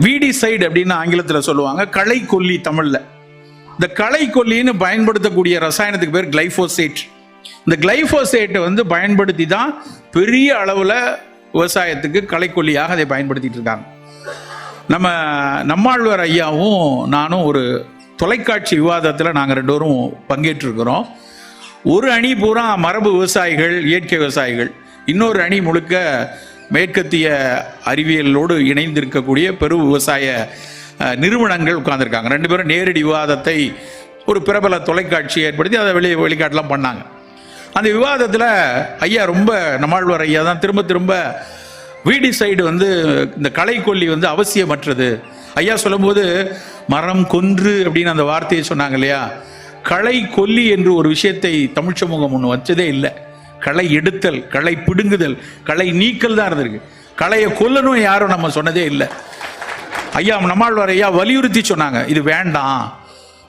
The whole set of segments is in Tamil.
வீடி சைடு அப்படின்னு ஆங்கிலத்தில் சொல்லுவாங்க. களை கொல்லி தமிழில். இந்த களை கொல்லின்னு பயன்படுத்தக்கூடிய ரசாயனத்துக்கு பேர் கிளைஃபோசேட் இந்த கிளைஃபோசேட்டை வந்து பயன்படுத்தி தான் பெரிய அளவில் விவசாயத்துக்கு களைக்கொல்லியாக அதை பயன்படுத்திட்டு இருக்காங்க. நம்ம நம்மாழ்வார் ஐயாவும் நானும் ஒரு தொலைக்காட்சி விவாதத்தில் நாங்கள் ரெண்டு பேரும் பங்கேற்றிருக்கிறோம். ஒரு அணி பூரா மரபு விவசாயிகள் இயற்கை விவசாயிகள். இன்னொரு அணி முழுக்க மேற்கத்திய அறிவியலோடு இணைந்திருக்கக்கூடிய பெரு விவசாய நிறுவனங்கள் உட்கார்ந்துருக்காங்க. ரெண்டு பேரும் நேரடி விவாதத்தை ஒரு பிரபல தொலைக்காட்சி ஏற்படுத்தி அதை வெளியே வெளிக்காட்டெல்லாம் பண்ணாங்க. அந்த விவாதத்தில் ஐயா ரொம்ப நம்மாழ்வார் ஐயா தான் திரும்ப திரும்ப வீடி சைடு வந்து இந்த கலைக்கொல்லி வந்து அவசியமற்றது. ஐயா சொல்லும்போது மரம் கொன்று அப்படின்னு அந்த வார்த்தையை சொன்னாங்க இல்லையா? களை கொல்லி என்று ஒரு விஷயத்தை தமிழ் சமூகம் ஒன்று வச்சதே இல்லை. களை எடுத்தல் களை பிடுங்குதல் களை நீக்கல் தான் இருந்திருக்கு. களையை கொல்லணும் யாரும் நம்ம சொன்னதே இல்லை. ஐயா நம்மாழ்வார் ஐயா வலியுறுத்தி சொன்னாங்க இது வேண்டாம்.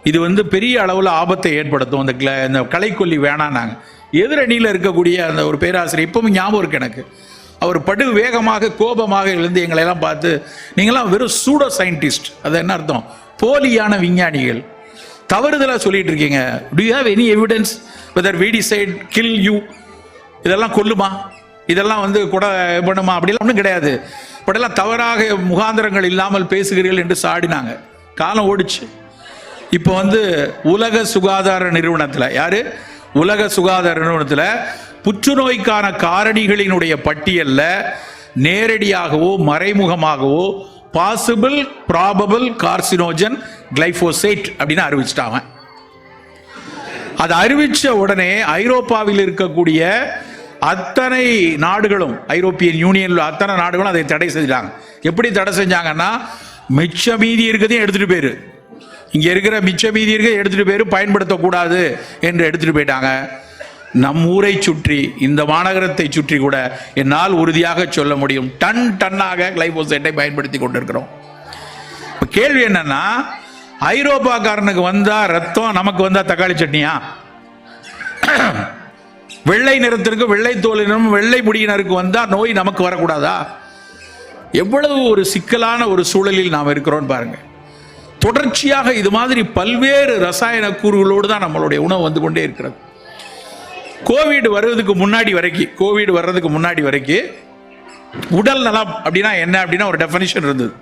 இது வந்து பெரிய அளவில் ஆபத்தை ஏற்படுத்தும். இந்த கிள- இந்த களைக்கொல்லி வேணான்னாங்க எதிரணியில் இருக்கக்கூடிய அந்த ஒரு பேராசிரியர் இப்பவும் ஞாபகம் இருக்கு எனக்கு. அவர் படு வேகமாக கோபமாக எழுந்து எங்களையெல்லாம் பார்த்து நீங்களாம் வெறும் சூடோ சயின்டிஸ்ட் அது என்ன அர்த்தம்? போலியான விஞ்ஞானிகள். தவறுதலாக சொல்லிட்டு இருக்கீங்க. Do you any evidence whether weedicide kill you இதெல்லாம் கொல்லுமா? இதெல்லாம் வந்து கூட பண்ணுமா அப்படிலாம் ஒன்றும் கிடையாது. இப்படிலாம் தவறாக முகாந்திரங்கள் இல்லாமல் பேசுகிறீர்கள் என்று சாடினாங்க. காலம் ஓடிச்சு. இப்போ வந்து உலக சுகாதார நிறுவனத்தில் யாரு? உலக சுகாதார நிறுவனத்தில் புற்றுநோய்க்கான காரணிகளினுடைய பட்டியலில் நேரடியாகவோ மறைமுகமாகவோ பாசிபிள் ப்ராபபிள் கார்சினோஜன் கிளைஃபோசைட் அப்படின்னு அறிவிச்சிட்டாங்க அதை அறிவிச்ச உடனே ஐரோப்பாவில் இருக்கக்கூடிய அத்தனை நாடுகளும் ஐரோப்பியன் யூனியன்ல அத்தனை நாடுகளும் அதை தடை செஞ்சாங்க எப்படி தடை செஞ்சாங்கன்னா மிச்ச மீதி இருக்கதையும் எடுத்துட்டு போயிரு. இங்க இருக்கிற மிச்ச மீதி இருக்க எடுத்துட்டு போயிரு பயன்படுத்தக்கூடாது என்று எடுத்துட்டு போயிட்டாங்க. நம் ஊரை சுற்றி இந்த மாநகரத்தை சுற்றி கூட என்னால் உறுதியாக சொல்ல முடியும். டன் டன்னாக கிளைபோசைட்டை பயன்படுத்தி கொண்டிருக்கிறோம். இப்ப கேள்வி என்னன்னா ஐரோப்பாக்காரனுக்கு வந்தா ரத்தம் நமக்கு வந்தா தக்காளி சட்னியா? வெள்ளை நிறத்திற்கு வெள்ளை தோலினரும் வெள்ளை முடியினருக்கு வந்தால் நோய் நமக்கு வரக்கூடாதா? எவ்வளவு ஒரு சிக்கலான ஒரு சூழலில் நாம் இருக்கிறோம் பாருங்க. தொடர்ச்சியாக இது மாதிரி பல்வேறு ரசாயன கூறுகளோடு தான் நம்மளுடைய உணவு வந்து கொண்டே இருக்கிறது. கோவிட் வர்றதுக்கு முன்னாடி வரைக்கும் கோவிட் வர்றதுக்கு முன்னாடி வரைக்கும் உடல் நலம் அப்படின்னா என்ன அப்படின்னா ஒரு டெஃபனிஷன் இருந்தது.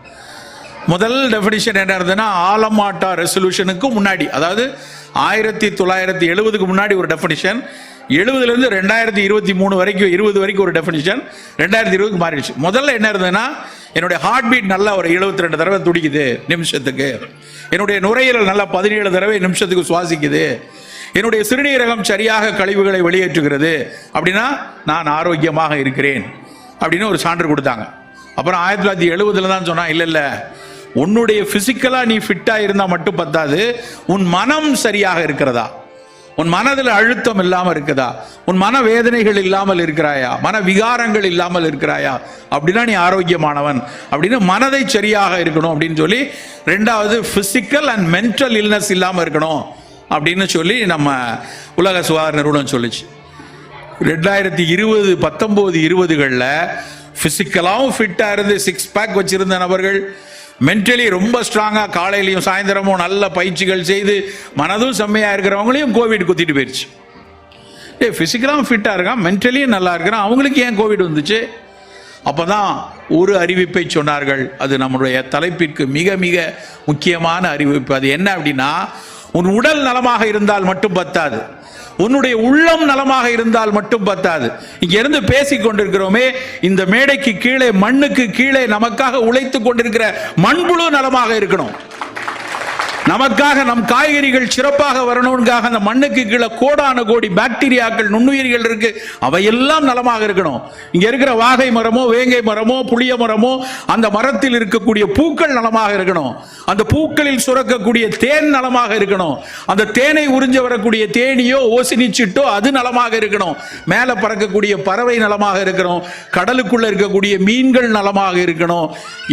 முதல் டெஃபினிஷன் என்ன இருந்ததுன்னா ஆலமாட்டா ரெசல்யூஷனுக்கு முன்னாடி அதாவது ஆயிரத்தி தொள்ளாயிரத்தி எழுபதுக்கு முன்னாடி ஒரு டெஃபினிஷன் எழுபதுலேருந்து ரெண்டாயிரத்தி இருபத்தி மூணு வரைக்கும் இருபது வரைக்கும் ஒரு டெஃபினிஷன் ரெண்டாயிரத்தி இருபதுக்கு மாறிடுச்சு. முதல்ல என்ன இருந்ததுன்னா என்னுடைய ஹார்ட் பீட் நல்லா ஒரு எழுபத்தி ரெண்டு தடவை துடிக்குது நிமிஷத்துக்கு. என்னுடைய நுரையீரல் நல்லா பதினேழு தடவை நிமிஷத்துக்கு சுவாசிக்குது. என்னுடைய சிறுநீரகம் சரியாக கழிவுகளை வெளியேற்றுகிறது. அப்படின்னா நான் ஆரோக்கியமாக இருக்கிறேன். அப்படின்னு ஒரு சான்று கொடுத்தாங்க. அப்புறம் ஆயிரத்தி தொள்ளாயிரத்தி எழுபதுல தான் சொன்னான் இல்லை இல்லை. உன்னுடைய ஃபிசிக்கலாக நீ ஃபிட்டாக இருந்தால் மட்டும் பத்தாது. உன் மனம் சரியாக இருக்கிறதா? உன் மனதில் அழுத்தம் இல்லாமல் இருக்குதா? உன் மன வேதனைகள் இல்லாமல் இருக்கிறாயா? மன விகாரங்கள் இல்லாமல் இருக்கிறாயா? அப்படின்னா நீ ஆரோக்கியமானவன். அப்படின்னு மனதை சரியாக இருக்கணும் அப்படின்னு சொல்லி ரெண்டாவது பிசிக்கல் அண்ட் மென்டல் இல்னஸ் இல்லாமல் இருக்கணும் அப்படின்னு சொல்லி நம்ம உலக சுகாதார நிறுவனம் சொல்லுச்சு. ரெண்டாயிரத்தி இருபது பத்தொம்போது இருபதுகளில் ஃபிசிக்கலாகவும் ஃபிட்டாக இருந்து சிக்ஸ் பேக் வச்சுருந்த நபர்கள் மென்டலி ரொம்ப ஸ்ட்ராங்காக காலையிலையும் சாயந்தரமும் நல்ல பயிற்சிகள் செய்து மனதும் செம்மையாக இருக்கிறவங்களையும் கோவிட் குத்திட்டு போயிடுச்சு ஏ ஃபிசிக்கலாகவும் ஃபிட்டாக இருக்கான் மென்டலியும் நல்லா இருக்கிறான் அவங்களுக்கு ஏன் கோவிட் வந்துச்சு? அப்போ தான் ஒரு அறிவிப்பை சொன்னார்கள் அது நம்முடைய தலைப்பிற்கு மிக மிக முக்கியமான அறிவிப்பு. அது என்ன அப்படின்னா உன் உடல் நலமாக இருந்தால் மட்டும் பத்தாது. உன்னுடைய உள்ளம் நலமாக இருந்தால் மட்டும் பத்தாது. இங்க இருந்து பேசிக் கொண்டிருக்கிறோமே இந்த மேடைக்கு கீழே மண்ணுக்கு கீழே நமக்காக உழைத்து கொண்டிருக்கிற மண்புழு நலமாக இருக்கணும். நமக்காக நம் காய்கறிகள் சிறப்பாக வரணும்காக அந்த மண்ணுக்கு கீழே கோடான கோடி பாக்டீரியாக்கள் நுண்ணுயிர்கள் இருக்கு. அவையெல்லாம் நலமாக இருக்கணும். இங்க இருக்கிற வாகை மரமோ வேங்கை மரமோ புளிய மரமோ அந்த மரத்தில் இருக்கக்கூடிய பூக்கள் நலமாக இருக்கணும். அந்த பூக்களில் சுரக்கக்கூடிய தேன் நலமாக இருக்கணும். அந்த தேனை உறிஞ்ச வரக்கூடிய தேனியோ ஓசினி சிட்டோ அது நலமாக இருக்கணும். மேலே பறக்கக்கூடிய பறவை நலமாக இருக்கணும். கடலுக்குள்ள இருக்கக்கூடிய மீன்கள் நலமாக இருக்கணும்.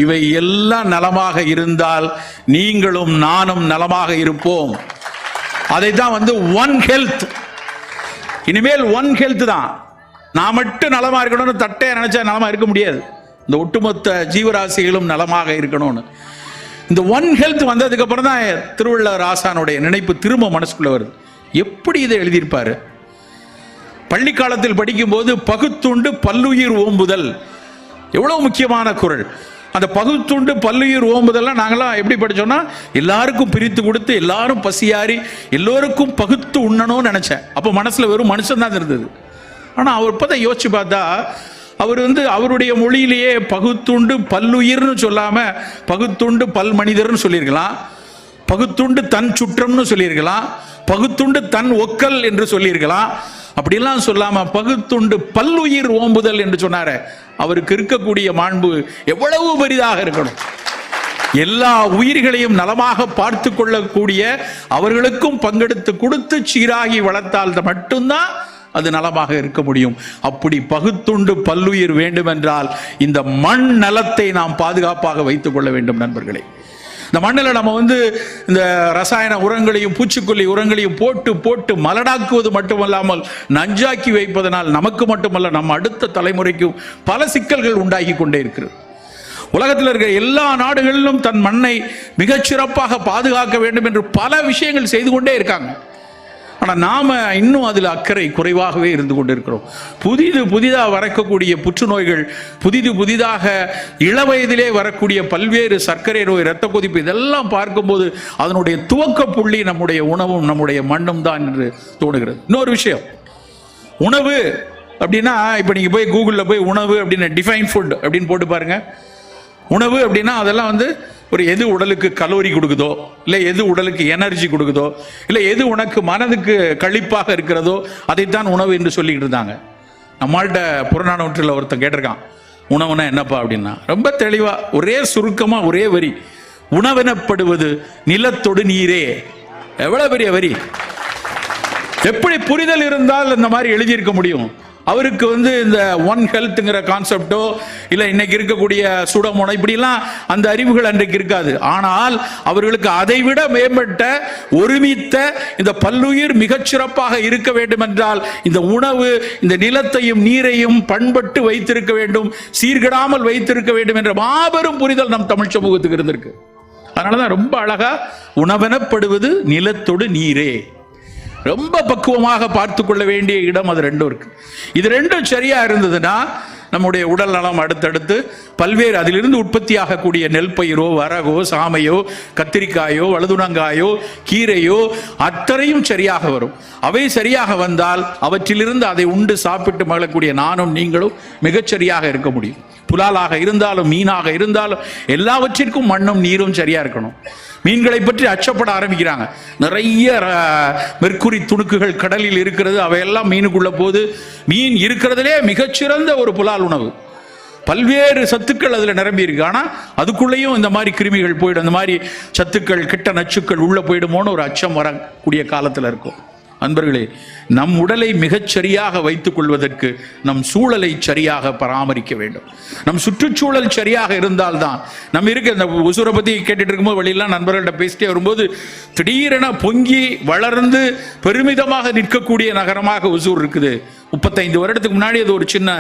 இவை எல்லாம் நலமாக இருந்தால் நீங்களும் நானும் நலமாக இருப்போம். அதை தான் வந்து ஒன் ஹெல்த் இனிமேல் ஒன் ஹெல்த் தான். நான் மட்டும் நலமா இருக்கணும்னு தட்டையா நினைச்சா நலமா இருக்க முடியாது. இந்த ஒட்டுமொத்த ஜீவராசிகளும் நலமாக இருக்கணும்னு. இந்த ஒன் ஹெல்த் வந்ததுக்கு அப்புறம் தான் திருவள்ளுவர் ஆசானுடைய நினைப்பு திரும்ப மனசுக்குள்ள வருது. எப்படி இதை எழுதியிருப்பாரு? பள்ளி காலத்தில் படிக்கும்போது பகுத்துண்டு பல்லுயிர் ஓம்புதல். எவ்வளவு முக்கியமான குரல். அந்த பகுத்துண்டு பல்லுயிர் ஓம்புதெல்லாம் நாங்களாம் எப்படி படிச்சோம்னா எல்லாருக்கும் பிரித்து கொடுத்து எல்லாரும் பசியாரி எல்லோருக்கும் பகுத்து உண்ணணும்னு நினச்சேன். அப்போ மனசில் வெறும் மனுஷன் தான் இருந்தது. ஆனால் அவர் இப்பதான் யோசிச்சு பார்த்தா அவர் வந்து அவருடைய மொழியிலேயே பகுத்துண்டு பல்லுயிர்னு சொல்லாமல் பகுத்துண்டு பல் மனிதர்னு சொல்லியிருக்கலாம். பகுத்துண்டு தன் சுற்றம்னு சொல்லியிருக்கலாம். பகுத்துண்டு தன் ஒக்கல் என்று சொல்லியிருக்கலாம். அப்படிலாம் சொல்லாம பகுத்துண்டு பல்லுயிர் ஓம்புதல் என்று சொன்னார. அவருக்கு இருக்கக்கூடிய மாண்பு எவ்வளவு பெரிதாக இருக்கணும். எல்லா உயிர்களையும் நலமாக பார்த்து கொள்ளக்கூடிய அவர்களுக்கும் பங்கெடுத்து கொடுத்து சீராகி வளர்த்தால் மட்டும்தான் அது நலமாக இருக்க முடியும். அப்படி பகுத்துண்டு பல்லுயிர் வேண்டுமென்றால் இந்த மண் நலத்தை நாம் பாதுகாப்பாக வைத்துக் கொள்ள வேண்டும் நண்பர்களே. இந்த மண்ணில் நம்ம வந்து இந்த ரசாயன உரங்களையும் பூச்சிக்கொல்லி உரங்களையும் போட்டு போட்டு மலடாக்குவது மட்டுமல்லாமல் நஞ்சாக்கி வைப்பதனால் நமக்கு மட்டுமல்ல நம்ம அடுத்த தலைமுறைக்கும் பல சிக்கல்கள் உண்டாகி கொண்டே இருக்கிறது. உலகத்தில் இருக்கிற எல்லா நாடுகளிலும் தன் மண்ணை மிகச்சிறப்பாக பாதுகாக்க வேண்டும் என்று பல விஷயங்கள் செய்து கொண்டே இருக்காங்க. ஆனால் நாம் இன்னும் அதில் அக்கறை குறைவாகவே இருந்து கொண்டிருக்கிறோம். புதிது புதிதாக வரக்கூடிய புற்றுநோய்கள் புதிது புதிதாக இளவயதிலே வரக்கூடிய பல்வேறு சர்க்கரை நோய் இரத்த கொதிப்பு இதெல்லாம் பார்க்கும்போது அதனுடைய துவக்க புள்ளி நம்முடைய உணவும் நம்முடைய மண்ணும் தான் என்று தோணுகிறது. இன்னொரு விஷயம். உணவு அப்படின்னா இப்போ நீங்கள் போய் கூகுளில் போய் உணவு அப்படின்னு டிஃபைன் ஃபுட் அப்படின்னு போட்டு பாருங்கள் உணவு அப்படின்னா அதெல்லாம் வந்து ஒரு எது உடலுக்கு கலோரி கொடுக்குதோ இல்லை எது உடலுக்கு எனர்ஜி கொடுக்குதோ இல்லை எது உனக்கு மனதுக்கு கழிப்பாக இருக்கிறதோ அதைத்தான் உணவு என்று சொல்லிக்கிட்டு இருந்தாங்க. நம்மள்கிட்ட புறநானூற்றில் ஒருத்தன் கேட்டிருக்கான் உணவுனா என்னப்பா? அப்படின்னா ரொம்ப தெளிவாக ஒரே சுருக்கமாக ஒரே வரி. உணவெனப்படுவது நிலத்தொடு நீரே. எவ்வளோ பெரிய வரி. எப்படி புரிதல் இருந்தால் இந்த மாதிரி எழுதியிருக்க முடியும். அவருக்கு வந்து இந்த ஒன் ஹெல்த்ங்கிற கான்செப்டோ இல்லை இன்னைக்கு இருக்கக்கூடிய சுடமோனோ இப்படிலாம் அந்த அறிவுகள் அன்றைக்கு இருக்காது. ஆனால் அவர்களுக்கு அதைவிட மேம்பட்ட ஒருமித்த இந்த பல்லுயிர் மிகச்சிறப்பாக இருக்க வேண்டும் என்றால் இந்த உணவு இந்த நிலத்தையும் நீரையும் பண்பட்டு வைத்திருக்க வேண்டும் சீர்கெடாமல் வைத்திருக்க வேண்டும் என்ற மாபெரும் புரிதல் நம் தமிழ் சமூகத்துக்கு இருந்திருக்கு. அதனாலதான் ரொம்ப அழகா உணவெனப்படுவது நிலத்தொடு நீரே. ரொம்ப பக்குவமாக பார்த்து கொள்ள வேண்டிய இடம் அது ரெண்டும் இருக்கு. இது ரெண்டும் சரியா இருந்ததுன்னா நம்முடைய உடல் நலம் அடுத்தடுத்து பல்வேறு அதிலிருந்து உற்பத்தி ஆகக்கூடிய நெல் பயிரோ வரகோ சாமையோ கத்திரிக்காயோ வழுதுணங்காயோ கீரையோ அத்தனையும் சரியாக வரும். அவை சரியாக வந்தால் அவற்றிலிருந்து அதை உண்டு சாப்பிட்டு மகிழக்கூடிய நானும் நீங்களும் மிகச்சரியாக இருக்க முடியும். புலாலாக இருந்தாலும் மீனாக இருந்தாலும் எல்லாவற்றிற்கும் மண்ணும் நீரும் சரியா இருக்கணும். மீன்களை பற்றி அச்சப்பட ஆரம்பிக்கிறாங்க. நிறைய ர- மெர்க்குரி துணுக்குகள் கடலில் இருக்கிறது. அவையெல்லாம் மீனுக்குள்ள போது மீன் இருக்கிறதுலே மிகச்சிறந்த ஒரு புலால் உணவு. பல்வேறு சத்துக்கள் அதில் நிரம்பி இருக்கு. ஆனால் அதுக்குள்ளேயும் இந்த மாதிரி கிருமிகள் போயிடும். இந்த மாதிரி சத்துக்கள் கிட்ட நச்சுக்கள் உள்ளே போயிடுமோன்னு ஒரு அச்சம் வரக்கூடிய காலத்தில் இருக்கும். அன்பர்களே நம் உடலை மிகச் சரியாக வைத்துக் கொள்வதற்கு நம் சூழலை சரியாக பராமரிக்க வேண்டும். நம் சுற்றுச்சூழல் சரியாக இருந்தால்தான் நம்ம இருக்க இந்த உசுரை பத்தி கேட்டுட்டு இருக்கும்போது வழியெல்லாம் நண்பர்கள்ட்ட பேசிட்டே வரும்போது திடீரென பொங்கி வளர்ந்து பெருமிதமாக நிற்கக்கூடிய நகரமாக ஒசூர் இருக்குது. முப்பத்தைந்து வருடத்துக்கு முன்னாடி அது ஒரு சின்ன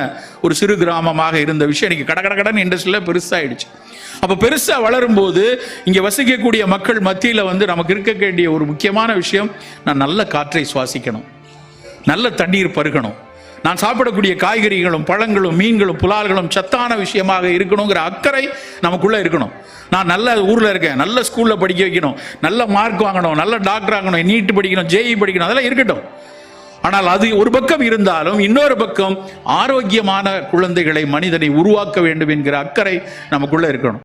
ஒரு சிறு கிராமமாக இருந்த விஷயம். இன்னைக்கு கடகடகடன் கட இண்டஸ்ட்ரியில் பெருசாயிடுச்சு. அப்போ பெருசாக வளரும்போது இங்கே வசிக்கக்கூடிய மக்கள் மத்தியில் வந்து நமக்கு இருக்க வேண்டிய ஒரு முக்கியமான விஷயம் நான் நல்ல காற்றை சுவாசிக்கணும். நல்ல தண்ணீர் பருகணும். நான் சாப்பிடக்கூடிய காய்கறிகளும் பழங்களும் மீன்களும் புலால்களும் சத்தான விஷயமாக இருக்கணுங்கிற அக்கறை நமக்குள்ளே இருக்கணும். நான் நல்ல ஊரில் இருக்கேன் நல்ல ஸ்கூலில் படிக்க வைக்கணும் நல்ல மார்க் வாங்கணும் நல்ல டாக்டர் ஆகணும் நீட்டு படிக்கணும் ஜேஇ படிக்கணும் அதெல்லாம் இருக்கட்டும். ஆனால் அது ஒரு பக்கம் இருந்தாலும் இன்னொரு பக்கம் ஆரோக்கியமான குழந்தைகளை மனிதனை உருவாக்க வேண்டும் என்கிற அக்கறை நமக்குள்ளே இருக்கணும்.